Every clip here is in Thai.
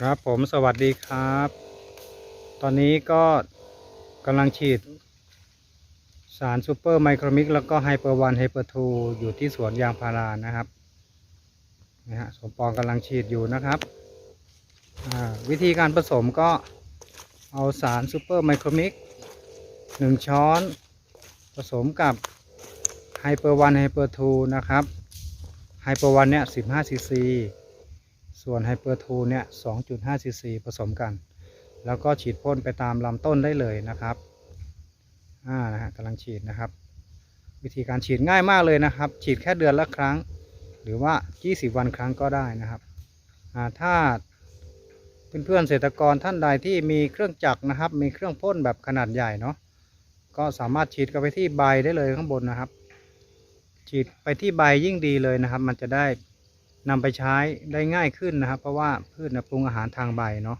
ครับผมสวัสดีครับ ตอนนี้ก็กำลังฉีด สารซูเปอร์ไมโครมิกแล้วก็ไฮเปอร์วันไฮเปอร์ทูอยู่ที่สวนยางพารานะครับนะฮะสมปองกำลังฉีดอยู่นะครับ วิธีการผสมก็เอาสารซูเปอร์ไมโครมิกหนึ่งช้อน ผสมกับไฮเปอร์วันไฮเปอร์ทูนะครับไฮเปอร์วันเนี่ย15ซีซี ส่วนไฮเปอร์ทูเนี่ย 2.5 ซีซีผสมกัน แล้วก็ฉีดพ่นไปตามลำต้นได้เลยนะครับ อ่านะฮะกำลังฉีดนะครับ วิธีการฉีดง่ายมากเลยนะครับ ฉีดแค่เดือนละครั้ง หรือว่า 20 วันครั้งก็ได้นะครับ อ่า ถ้าเพื่อนๆเกษตรกรท่านใดที่มีเครื่องจักรนะครับ มีเครื่องพ่นแบบขนาดใหญ่เนาะ ก็สามารถฉีดกันไปที่ใบได้เลยข้างบนนะครับ ฉีดไปที่ใบยิ่งดีเลยนะครับ มันจะได้ นำไปใช้ได้ง่ายขึ้นนะครับ เพราะว่าพืชปรุงอาหารทางใบเนาะ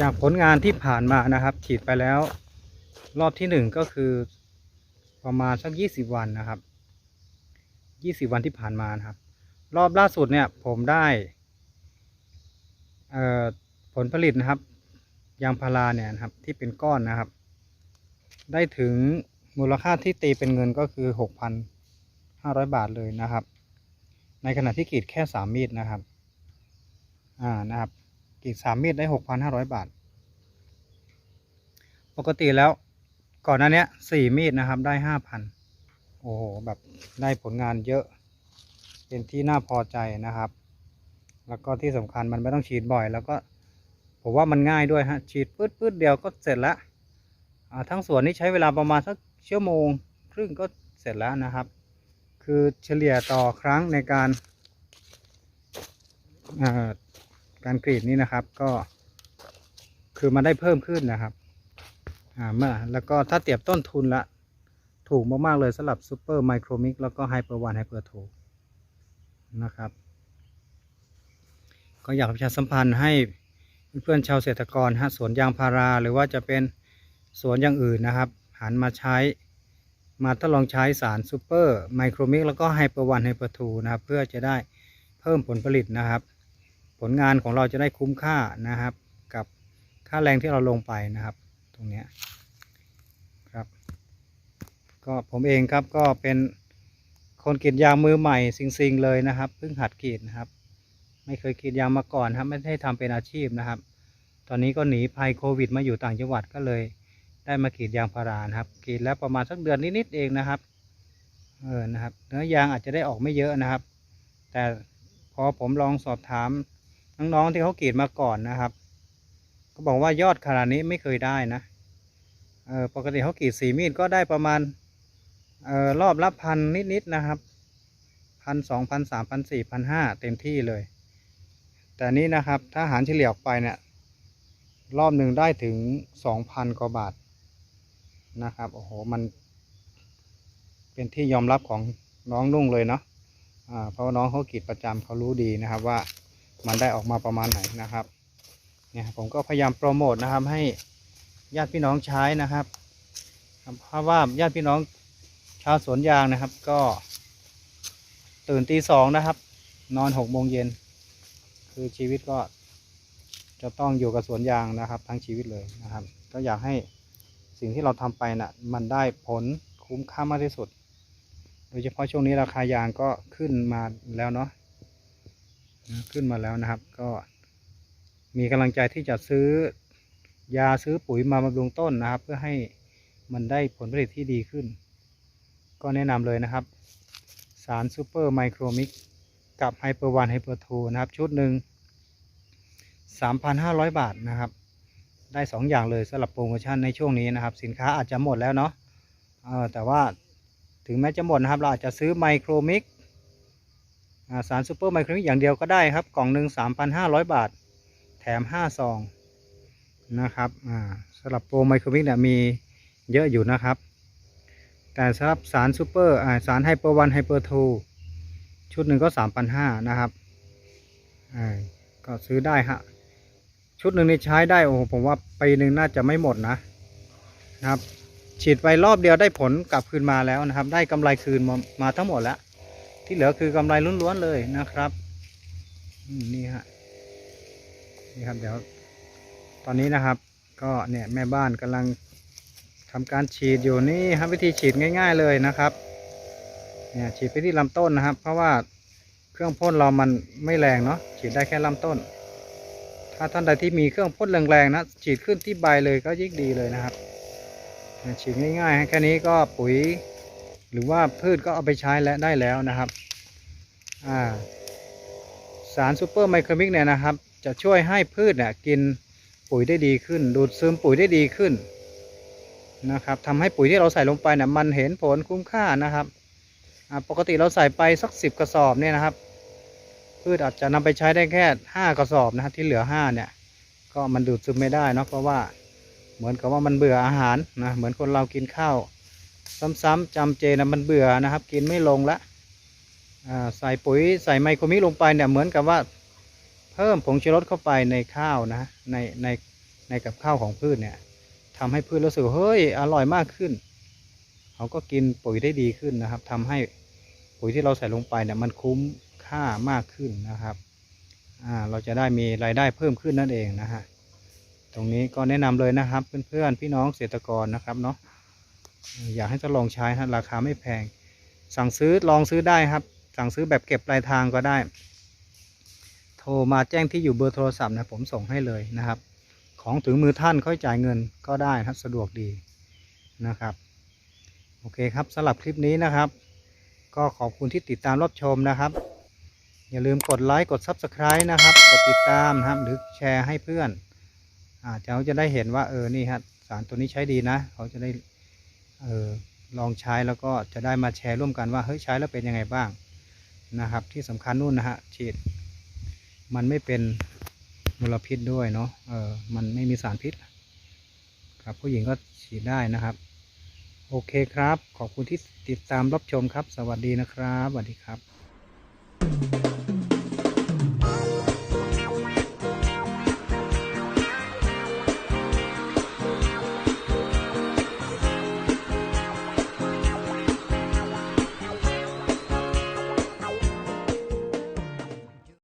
จากผลงานที่ผ่านมานะครับ ฉีดไปแล้ว รอบที่หนึ่งก็คือประมาณสักยี่สิบวันนะครับยี่สิบวันที่ผ่านมานะครับ รอบล่าสุดเนี่ยผมได้ผลผลิตนะครับยางพาราเนี่ยนะครับที่เป็นก้อนนะครับ ได้ถึงมูลค่าที่ตีเป็นเงินก็คือหกพันห้าร้อยบาทเลยนะครับ ในขณะที่กรีดแค่สามมีดนะครับ อ่านะครับกรีดสามมีดได้หกพันห้าร้อยบาท ปกติแล้วก่อนหน้านี้สี่มีดนะครับได้ห้าพันโอ้โหแบบได้ผลงานเยอะ เป็นที่น่าพอใจนะครับ แล้วก็ที่สำคัญมันไม่ต้องฉีดบ่อย แล้วก็ผมว่ามันง่ายด้วยฮะฉีดปื๊ดปื๊ดเดียวก็เสร็จล้วอ่าทั้งสวนนี้ใช้เวลาประมาณสักชั่วโมง ครึ่งก็เสร็จแล้วนะครับ คือเฉลี่ยต่อครั้งในการาการกรีดนี้นะครับก็คือมันได้เพิ่มขึ้นนะครับอ่าเมื่อแล้วก็ถ้าเทียบต้นทุนละถูกมาก ๆ เลยสำหรับซูเปอร์ไมโครมิกแล้วก็ไฮเปอร์วันไฮเปอร์ทูนะครับ ก็อยากประชาสัมพันธ์ให้เพื่อนๆชาวเกษตรกรฮะสวนยางพาราหรือว่าจะเป็นสวนอย่างอื่นนะครับ หันมาใช้ มาทดลองใช้สารซูเปอร์ไมโครมิกแล้วก็ไฮเปอร์วันไฮเปอร์ทูนะครับ เพื่อจะได้เพิ่มผลผลิตนะครับ ผลงานของเราจะได้คุ้มค่านะครับ กับค่าแรงที่เราลงไปนะครับ ตรงนี้ครับ ก็ผมเองครับก็เป็นคนกรีดยางมือใหม่ซิงๆเลยนะครับเพิ่งหัดกรีดนะครับ ไม่เคยกรีดยางมาก่อนครับ ไม่ได้ทำเป็นอาชีพนะครับ ตอนนี้ก็หนีภัยโควิดมาอยู่ต่างจังหวัดก็เลย ได้มากรีดยางพารานะครับกรีดแล้วประมาณสักเดือนนิดๆเองนะครับเออนะครับเนื้อยางอาจจะได้ออกไม่เยอะนะครับ แต่พอผมลองสอบถามน้องๆที่เขากรีดมาก่อนนะครับก็บอกว่ายอดขนาดนี้ไม่เคยได้นะเออปกติเขากรีดสีมีดก็ได้ประมาณเออรอบละพันนิดๆนะครับพันสองพันสามพันสี่พันห้าเต็มที่เลย แต่นี้นะครับถ้าหารเฉลี่ยออกไปเนี่ยรอบหนึ่งได้ถึงสองพันกว่าบาท นะครับ โอ้โห มัน เป็นที่ยอมรับของน้องนุ่งเลยเนาะอ่าเพราะว่าน้องเขากีดประจำเขารู้ดีนะครับว่ามันได้ออกมาประมาณไหนนะครับ เนี่ยผมก็พยายามโปรโมทนะครับ ให้ญาติพี่น้องใช้นะครับ เพราะว่าญาติพี่น้องชาวสวนยางนะครับ ก็ตื่นตีสองนะครับ นอนหกโมงเย็น คือชีวิตก็จะต้องอยู่กับสวนยางนะครับ ทั้งชีวิตเลยนะครับ ก็อยากให้ สิ่งที่เราทำไปนะ่ะมันได้ผลคุ้มค่ามากที่สุด โดยเฉพาะช่วงนี้ราคายางก็ขึ้นมาแล้วเนาะขึ้นมาแล้วนะครับ ก็มีกำลังใจที่จะซื้อยาซื้อปุ๋ยมาบำรุงต้นนะครับ เพื่อให้มันได้ผลผลิตที่ดีขึ้น ก็แนะนำเลยนะครับ สารซูเปอร์ไมโครมิกกับไฮเปอร์วันไฮเปอร์ทูนะครับ ชุดหนึ่ง3,500 บาทนะครับ ได้สองอย่างเลยสำหรับโปรโมชั่นในช่วงนี้นะครับ สินค้าอาจจะหมดแล้วเนาะเออแต่ว่าถึงแม้จะหมดนะครับ เราอาจจะซื้อไมโครมิกสารซูเปอร์ไมโครมิกอย่างเดียวก็ได้ครับ กล่องหนึ่ง3,500 บาท แถม 5 ซองนะครับสำหรับโปรไมโครมิกเนี่ยมีเยอะอยู่นะครับ แต่สำหรับสารซูเปอร์สารไฮเปอร์วันไฮเปอร์ทูชุดหนึ่งก็ 3,500 นะครับก็ซื้อได้ฮะ ชุดหนึ่งนี่ใช้ได้โอ้ผมว่าปีหนึ่งน่าจะไม่หมดนะนะครับ ฉีดไปรอบเดียวได้ผลกลับคืนมาแล้วนะครับ ได้กำไรคืนมามาทั้งหมดแล้ว ที่เหลือคือกำไรล้วนๆเลยนะครับนี่ฮะนี่ครับเดี๋ยว ตอนนี้นะครับ ก็เนี่ยแม่บ้านกำลังทำการฉีดอยู่นี่ครับวิธีฉีดง่าย ๆเลยนะครับเนี่ยฉีดไปที่ลำต้นนะครับ เพราะว่าเครื่องพ่นเรามันไม่แรงเนาะฉีดได้แค่ลำต้น ถ้าท่านใดที่มีเครื่องพ่นแรงๆนะฉีดขึ้นที่ใบเลยก็ยิ่งดีเลยนะครับฉีดง่ายๆแค่นี้ก็ปุ๋ย หรือว่าพืชก็เอาไปใช้และได้แล้วนะครับาสารซูเปอร์ไมโครมิกเนี่ยนะครับ จะช่วยให้พืชเนี่ยกินปุ๋ยได้ดีขึ้น ดูดซึมปุ๋ยได้ดีขึ้นนะครับทำให้ปุ๋ยที่เราใส่ลงไปเนี่ยมันเห็นผลคุ้มค่านะครับปกติเราใส่ไปสักสิบกระสอบเนี่ยนะครับ พืชอาจจะนำไปใช้ได้แค่ห้ากระสอบนะครับที่เหลือห้าเนี่ย ก็มันดูดซึมไม่ได้เนาะเพราะว่าเหมือนกับว่ามันเบื่ออาหารนะเหมือนคนเรากินข้าว ซ้ำๆจำเจนะมันเบื่อนะครับ กินไม่ลงละใส่ปุ๋ยใส่ไมโครมิลงไปเนี่ยเหมือนกับว่าเพิ่มผงชูรสเข้าไปในข้าวนะในในในกับข้าวของพืชเนี่ยทำให้พืชรู้สึกเฮ้ยอร่อยมากขึ้นเขาก็กินปุ๋ยได้ดีขึ้นนะครับทำให้ปุ๋ยที่เราใส่ลงไปเนี่ยมันคุ้ม ค่ามากขึ้นนะครับเราจะได้มีรายได้เพิ่มขึ้นนั่นเองนะฮะตรงนี้ก็แนะนำเลยนะครับเพื่อนๆพี่น้องเกษตรกรนะครับเนาะอยากให้ทดลองใช้ฮะราคาไม่แพง สั่งซื้อลองซื้อได้ครับ สั่งซื้อแบบเก็บปลายทางก็ได้ โทรมาแจ้งที่อยู่เบอร์โทรศัพท์นะผมส่งให้เลยนะครับ ของถึงมือท่านค่อยจ่ายเงินก็ได้ครับสะดวกดีนะครับ โอเคครับสำหรับคลิปนี้นะครับ ก็ขอบคุณที่ติดตามรับชมนะครับ อย่าลืมกดไลค์กด Subscribe นะครับ กดติดตามนะครับหรือแชร์ให้เพื่อนอาจจะเขาจะได้เห็นว่าเออนี่ฮะสารตัวนี้ใช้ดีนะ เขาจะได้เออลองใช้แล้วก็จะได้มาแชร์ร่วมกันว่าเฮ้ยใช้แล้วเป็นยังไงบ้างนะครับ ที่สำคัญนู่นนะฮะฉีด มันไม่เป็นมลพิษด้วยเนาะเออมันไม่มีสารพิษ ครับผู้หญิงก็ฉีดได้นะครับ โอเคครับ ขอบคุณที่ติดตามรับชมครับ สวัสดีนะครับสวัสดีครับ